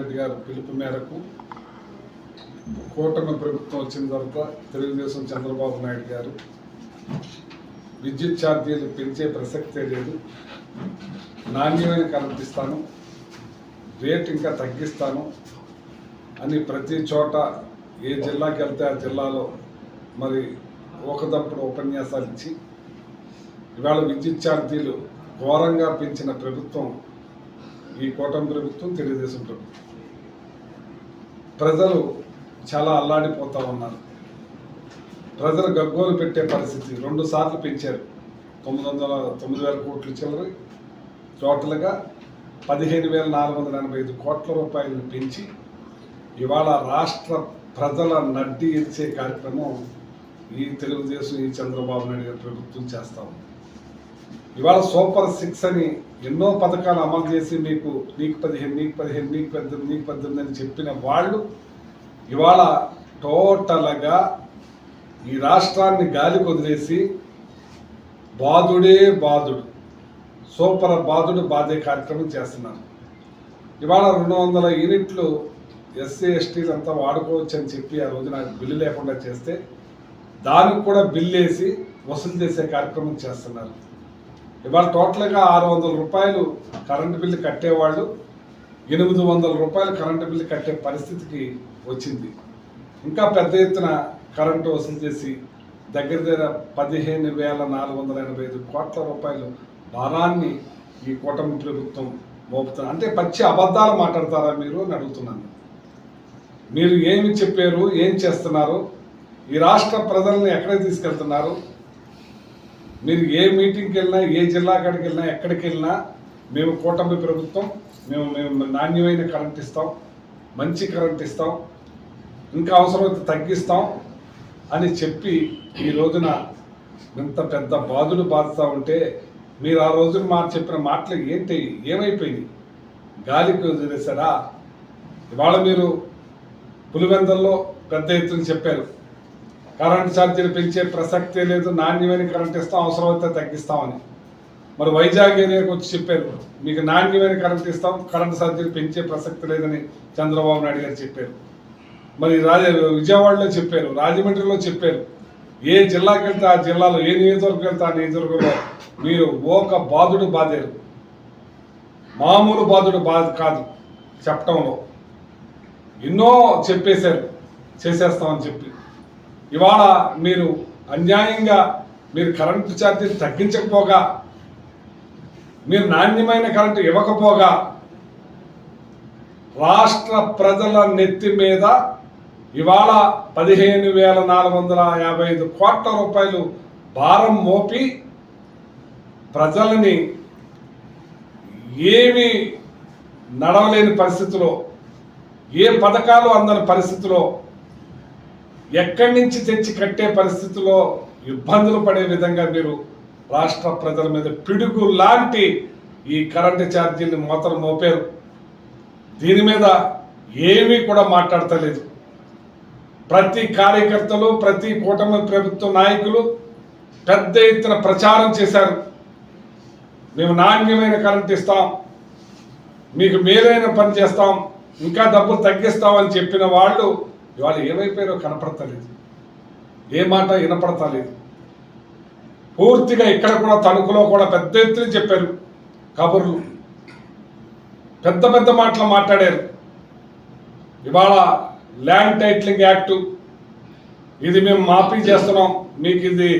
రెడ్డి గారి పిలుపు మేరకు కూటమి ప్రభుత్వం వచ్చిన తర్వాత తెలుగుదేశం చంద్రబాబు నాయుడు గారు విద్యుత్ ఛార్జీలు పెంచే ప్రసక్తే లేదు. నాణ్యమైన కరెంట్ ఇస్తాను. రేట్ ఇంకా తగ్గిస్తాను అని ప్రతి చోట ఏ జిల్లాకి వెళ్తే ఆ జిల్లాలో మరి ఒకదప్పుడు ఉపన్యాసాలు ఇచ్చి ఇవాళ విద్యుత్ ఛార్జీలు ఘోరంగా పెంచిన ప్రభుత్వం ఈ కూటమి ప్రభుత్వం తెలుగుదేశం ప్రభుత్వం. ప్రజలు చాలా అల్లాడిపోతా ఉన్నారు. ప్రజలు గగ్గోలు పెట్టే పరిస్థితి రెండు సార్లు పెంచారు. తొమ్మిది వందల తొమ్మిది వేల కోట్లు చిల్లరి టోటల్గా పదిహేను వేల నాలుగు వందల ఎనభై ఐదు కోట్ల రూపాయలను పెంచి ఇవాళ రాష్ట్ర ప్రజల నడ్డి ఇచ్చే కార్యక్రమం ఈ తెలుగుదేశం ఈ చంద్రబాబు నాయుడు గారి ప్రభుత్వం చేస్తూ ఉంది. ఇవాళ సూపర్ సిక్స్ అని ఎన్నో పథకాలు అమలు చేసి మీకు నీకు పదిహేను నీకు పదిహేను నీకు పద్దెనిమిది నీకు పద్దెనిమిది అని చెప్పిన వాళ్ళు ఇవాళ టోటల్గా ఈ రాష్ట్రాన్ని గాలికి వదిలేసి బాధుడే బాధుడు సూపర్ బాధుడు బాధే కార్యక్రమం చేస్తున్నారు. ఇవాళ రెండు వందల యూనిట్లు ఎస్సీ ఎస్టీలు అంతా వాడుకోవచ్చు అని చెప్పి ఆ రోజు నాకు బిల్లు లేకుండా చేస్తే దానికి కూడా బిల్లు వేసి వసూలు చేసే కార్యక్రమం చేస్తున్నారు. ఇవాళ టోటల్గా ఆరు వందల రూపాయలు కరెంటు బిల్లు కట్టేవాళ్ళు ఎనిమిది వందల రూపాయలు కరెంటు బిల్లు కట్టే పరిస్థితికి వచ్చింది. ఇంకా పెద్ద ఎత్తున కరెంటు వసూలు చేసి దగ్గర దగ్గర పదిహేను వేల నాలుగు వందల ఎనభై ఐదు కోట్ల రూపాయలు భారాన్ని ఈ కూటమి ప్రభుత్వం మోపుతున్నారు అంటే పచ్చి అబద్ధాలు మాట్లాడతారా మీరు అని అడుగుతున్నాను. మీరు ఏమి చెప్పారు ఏం చేస్తున్నారు ఈ రాష్ట్ర ప్రజల్ని ఎక్కడికి తీసుకెళ్తున్నారు మీరు ఏ మీటింగ్కి వెళ్ళినా ఏ జిల్లా కాడికి వెళ్ళినా ఎక్కడికి వెళ్ళినా మేము కూటమి ప్రభుత్వం మేము మేము నాణ్యమైన కరెంట్ ఇస్తాం మంచి కరెంట్ ఇస్తాం ఇంకా అవసరమైతే తగ్గిస్తాం అని చెప్పి ఈ రోజున ఇంత పెద్ద బాధులు బాధతా ఉంటే మీరు ఆ రోజున మా చెప్పిన మాటలు ఏంటి? ఏమైపోయింది గాలికి వదిలేశారా ఇవాళ మీరు పులివెందల్లో పెద్ద ఎత్తున చెప్పారు. కరెంట్ ఛార్జీలు పెంచే ప్రసక్తే లేదు నాణ్యమైన కరెంట్ ఇస్తాం అవసరమైతే తగ్గిస్తామని. మరి వైజాగ్ ఏరియాకి వచ్చి చెప్పారు మీకు నాణ్యమైన కరెంట్ ఇస్తాం కరెంట్ ఛార్జీలు పెంచే ప్రసక్తి లేదని చంద్రబాబు నాయుడు గారు చెప్పారు. మరి రాజ విజయవాడలో చెప్పారు రాజమండ్రిలో చెప్పారు. ఏ జిల్లాకి వెళ్తే ఆ జిల్లాలో ఏ నియోజకవర్గం వెళ్తే ఆ నియోజకవర్గంలో మీరు ఒక బాధుడు బాధారు. మామూలు బాధుడు బాధ కాదు చెప్పటంలో. ఎన్నో చెప్పేశారు చేసేస్తామని చెప్పి. ఇవాళ మీరు అన్యాయంగా మీరు కరెంటు ఛార్జీలు తగ్గించకపోగా మీరు నాణ్యమైన కరెంటు ఇవ్వకపోగా రాష్ట్ర ప్రజల నెత్తి మీద ఇవాళ పదిహేను వేల నాలుగు వందల యాభై ఐదు కోట్ల రూపాయలు భారం మోపి ప్రజలని ఏమి నడవలేని పరిస్థితిలో ఏ పథకాలు అందని పరిస్థితిలో ఎక్కడి నుంచి తెచ్చి కట్టే పరిస్థితిలో ఇబ్బందులు పడే విధంగా మీరు రాష్ట్ర ప్రజల మీద పిడుగు లాంటి ఈ కరెంటు ఛార్జీలు మోతలు మోపారు. దీని మీద ఏమీ కూడా మాట్లాడతలేదు. ప్రతి కార్యకర్తలు ప్రతి కూటమి ప్రభుత్వ నాయకులు పెద్ద ఎత్తున ప్రచారం చేశారు. మేము నాణ్యమైన కరెంట్ ఇస్తాం మీకు మేలైన పని చేస్తాం ఇంకా డబ్బులు తగ్గిస్తామని చెప్పిన వాళ్ళు ఇవాళ ఏమైపోయారో కనపడతలేదు. ఏ మాట వినపడతలేదు. పూర్తిగా ఇక్కడ కూడా తణుకులో కూడా పెద్ద ఎత్తున చెప్పారు కబుర్లు. పెద్ద పెద్ద మాటలు మాట్లాడారు. ఇవాళ ల్యాండ్ టైటిలింగ్ యాక్టు ఇది మేము మాఫీ చేస్తున్నాం మీకు ఇది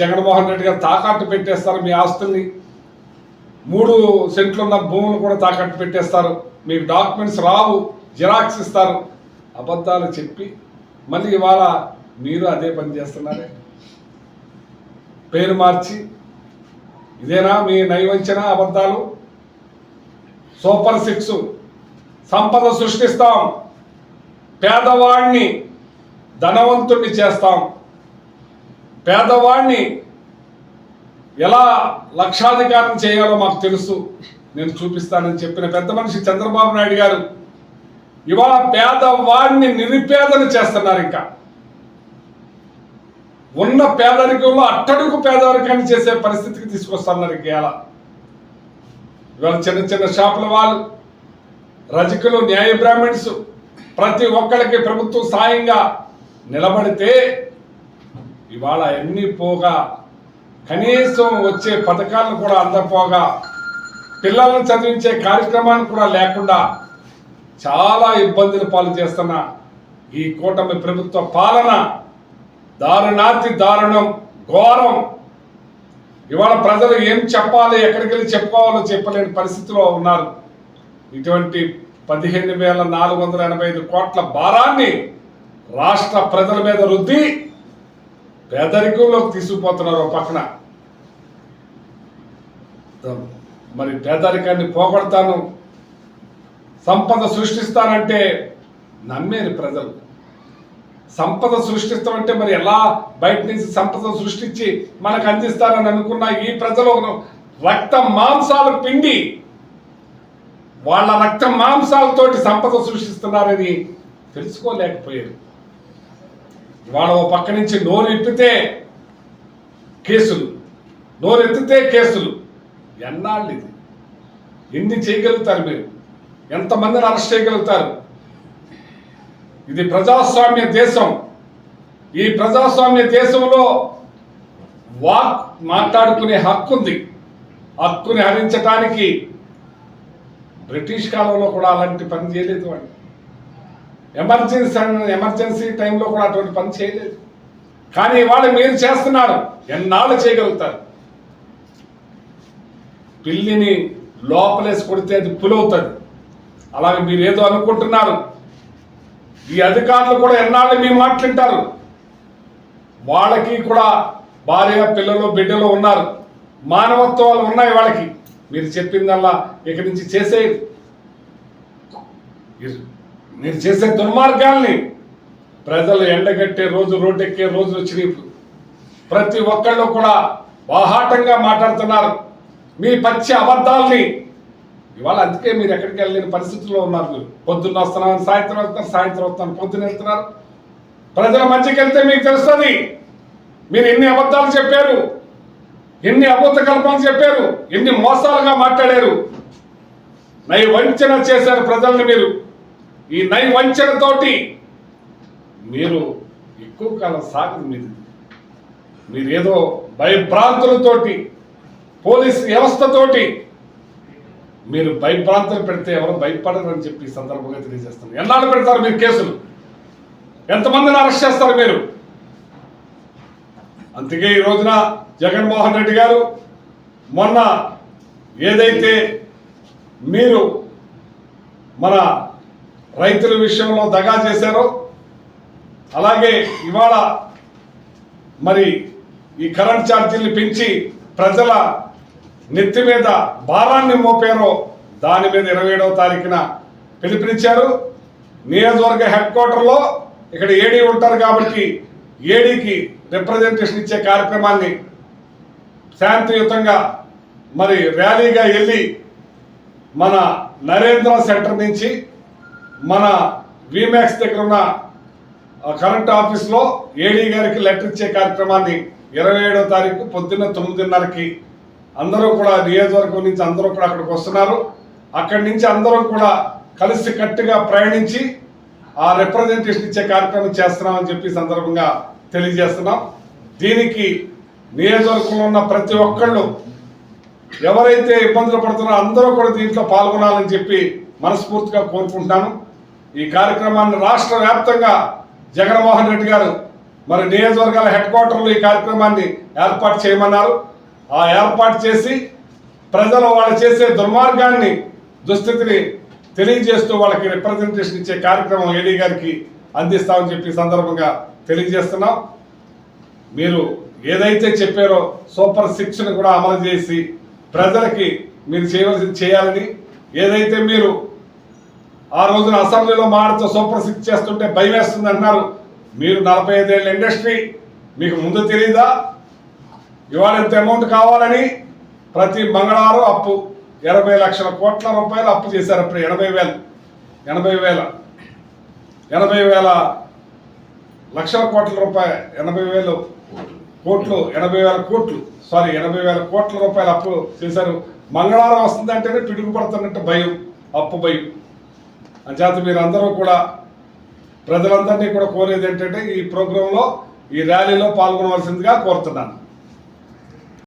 జగన్మోహన్ రెడ్డి గారు తాకట్టు పెట్టేస్తారు మీ ఆస్తుల్ని. మూడు సెంట్లున్న భూములు కూడా తాకట్టు పెట్టేస్తారు. మీకు డాక్యుమెంట్స్ రావు జిరాక్స్ ఇస్తారు. అబద్ధాలు చెప్పి మళ్ళీ ఇవాళ మీరు అదే పని చేస్తున్నారే? పేరు మార్చి ఇదేనా మీ నైవంచన అబద్ధాలు? సూపర్ సిక్స్ సంపద సృష్టిస్తాం పేదవాడిని ధనవంతుణ్ణి చేస్తాం. పేదవాడిని ఎలా లక్షాధికారం చేయాలో మాకు తెలుసు. నేను చూపిస్తానని చెప్పిన పెద్ద మనిషి చంద్రబాబు నాయుడు గారు ఇవాళ పేదవాడిని నిరుపేదను చేస్తున్నారు ఇంకా. ఉన్న పేదరికంలో అట్టడుగు పేదరికాన్ని చేసే పరిస్థితికి తీసుకొస్తున్నారు ఇంకా ఇవాళ. చిన్న చిన్న షాపుల వాళ్ళు రజకులు న్యాయ బ్రాహ్మణ్స్ ప్రతి ఒక్కరికి ప్రభుత్వం సాయంగా నిలబడితే ఇవాళ ఎన్ని పోగా కనీసం వచ్చే పథకాలను కూడా అందపోగా పిల్లలను చదివించే కార్యక్రమాన్ని కూడా లేకుండా చాలా ఇబ్బందులు పాలు చేస్తున్న ఈ కూటమి ప్రభుత్వ పాలన దారుణాతి దారుణం ఘోరం. ఇవాళ ప్రజలు ఏం చెప్పాలి ఎక్కడికి వెళ్ళి చెప్పుకోవాలో చెప్పలేని పరిస్థితిలో ఉన్నారు. ఇటువంటి పదిహేను వేల నాలుగు వందల ఎనభై ఐదు కోట్ల భారాన్ని రాష్ట్ర ప్రజల మీద రుద్ది పేదరికంలోకి తీసుకుపోతున్నారు ఒక పక్కన. మరి పేదరికాన్ని పోగొడతాను సంపద సృష్టిస్తానంటే నమ్మేరు ప్రజలు. సంపద సృష్టిస్తామంటే మరి ఎలా బయట నుంచి సంపద సృష్టించి మనకు అందిస్తారని అనుకున్న ఈ ప్రజలు రక్త మాంసాలు పిండి వాళ్ళ రక్త మాంసాలతోటి సంపద సృష్టిస్తున్నారని తెలుసుకోలేకపోయారు. వాళ్ళ ఓ పక్క నుంచి నోరు ఎత్తితే కేసులు నోరు ఎత్తితే కేసులు. ఎన్నాళ్ళు ఇది ఎన్ని చేయగలుగుతారు మీరు? ఎంతమందిని అరెస్ట్ చేయగలుగుతారు? ఇది ప్రజాస్వామ్య దేశం. ఈ ప్రజాస్వామ్య దేశంలో వాక్ మాట్లాడుకునే హక్కు ఉంది. హక్కుని హరించటానికి బ్రిటిష్ కాలంలో కూడా అలాంటి పని చేయలేదు వాడు ఎమర్జెన్సీ ఎమర్జెన్సీ టైంలో కూడా అటువంటి పని చేయలేదు. కానీ ఇవాళ మీరు చేస్తున్నారు. ఎన్నాళ్ళు చేయగలుగుతారు? పిల్లిని లోపలేసి కొడితే అది పులవుతుంది అలాగే మీరు ఏదో అనుకుంటున్నారు. ఈ అధికారులు కూడా ఎన్నాళ్ళు మీ మాట్లాంటారు వాళ్ళకి కూడా భార్య పిల్లలు బిడ్డలు ఉన్నారు. మానవత్వాలు ఉన్నాయి వాళ్ళకి. మీరు చెప్పిందల్లా ఇక్కడి నుంచి చేసే మీరు చేసే దుర్మార్గాల్ని ప్రజలు ఎండగట్టే రోజు రోడ్డెక్కే రోజు వచ్చినాయి ఇప్పుడు. ప్రతి ఒక్కళ్ళు కూడా బాహాటంగా మాట్లాడుతున్నారు. మీ పచ్చి అబద్ధాల్ని ఇవాళ అందుకే మీరు ఎక్కడికి వెళ్ళలేని పరిస్థితుల్లో ఉన్నారు మీరు. పొద్దున్న వస్తున్నారు సాయంత్రం వస్తున్నారు సాయంత్రం వస్తున్నారు పొద్దున వెళ్తున్నారు. ప్రజల మధ్యకి వెళ్తే మీకు తెలుస్తుంది. మీరు ఎన్ని అబద్ధాలు చెప్పారు ఎన్ని అబద్ధ కల్పనలు చెప్పారు ఎన్ని మోసాలుగా మాట్లాడారు. నై వంచన చేశారు ప్రజల్ని మీరు. ఈ నై వంచనతోటి మీరు ఎక్కువ కాలం సాగదు మీరు మీరేదో భయభ్రాంతులతోటి పోలీస్ వ్యవస్థతోటి మీరు భయభ్రాంతులు పెడితే ఎవరు భయపడరని చెప్పి సందర్భంగా తెలియజేస్తాను. ఎన్నాళ్ళు పెడతారు మీరు కేసులు? ఎంతమందిని అరెస్ట్ చేస్తారు మీరు? అందుకే ఈ రోజున జగన్మోహన్ రెడ్డి గారు మొన్న ఏదైతే మీరు మన రైతుల విషయంలో దగా చేశారో అలాగే ఇవాళ మరి ఈ కరెంట్ ఛార్జీలు పెంచి ప్రజల నెత్తి మీద భారాన్ని మోపారో దాని మీద ఇరవై ఏడవ తారీఖున పిలుపునిచ్చారు. నియోజకవర్గ హెడ్ క్వార్టర్లో ఇక్కడ ఏడీ ఉంటారు కాబట్టి ఏడీకి రిప్రజెంటేషన్ ఇచ్చే కార్యక్రమాన్ని శాంతియుతంగా మరి ర్యాలీగా వెళ్ళి మన నరేంద్ర సెంటర్ నుంచి మన విమాక్స్ దగ్గర ఉన్న కరెంట్ ఆఫీస్లో ఏడీ గారికి లెటర్ ఇచ్చే కార్యక్రమాన్ని ఇరవై ఏడో తారీఖు పొద్దున్న తొమ్మిదిన్నరకి అందరూ కూడా నియోజకవర్గం నుంచి అందరూ కూడా అక్కడికి వస్తున్నారు. అక్కడి నుంచి అందరం కూడా కలిసి కట్టుగా ప్రయాణించి ఆ రిప్రజెంటేషన్ ఇచ్చే కార్యక్రమం చేస్తున్నామని చెప్పి సందర్భంగా తెలియజేస్తున్నాం. దీనికి నియోజకవర్గంలో ఉన్న ప్రతి ఒక్కళ్ళు ఎవరైతే ఇబ్బందులు పడుతున్నారో అందరూ కూడా దీంట్లో పాల్గొనాలని చెప్పి మనస్ఫూర్తిగా కోరుకుంటున్నాను. ఈ కార్యక్రమాన్ని రాష్ట్ర వ్యాప్తంగా జగన్మోహన్ రెడ్డి గారు మరి నియోజకవర్గాల హెడ్ క్వార్టర్లో ఈ కార్యక్రమాన్ని ఏర్పాటు చేయమన్నారు. ఆ ఏర్పాటు చేసి ప్రజలు వాళ్ళు చేసే దుర్మార్గాన్ని దుస్థితిని తెలియజేస్తూ వాళ్ళకి రిప్రజెంటేషన్ ఇచ్చే కార్యక్రమం ఏడీ గారికి అందిస్తామని చెప్పి సందర్భంగా తెలియజేస్తున్నాం. మీరు ఏదైతే చెప్పారో సూపర్ సిక్స్ని కూడా అమలు చేసి ప్రజలకి మీరు చేయవలసింది చేయాలని ఏదైతే మీరు ఆ రోజున అసెంబ్లీలో మాడుతూ సూపర్ సిక్స్ చేస్తుంటే భయం వేస్తుంది అన్నారు మీరు నలభై ఐదేళ్ళ ఇండస్ట్రీ మీకు ముందు తెలియదా ఇవాళ ఇంత అమౌంట్ కావాలని ప్రతి మంగళవారం అప్పు. ఎనభై లక్షల కోట్ల రూపాయలు అప్పు చేశారు అప్పుడు ఎనభై వేలు. ఎనభై వేల. ఎనభై వేల లక్షల కోట్ల రూపాయలు ఎనభై వేలు కోట్లు ఎనభై వేల కోట్లు. సారీ ఎనభై వేల కోట్ల రూపాయలు అప్పు చేశారు. మంగళవారం వస్తుందంటేనే పిడుగు పడుతున్నట్టు భయం అప్పు భయం. అంచేత మీరందరూ కూడా ప్రజలందరినీ కూడా కోరేది ఏంటంటే ఈ ప్రోగ్రాంలో ఈ ర్యాలీలో పాల్గొనవలసిందిగా కోరుతున్నాను.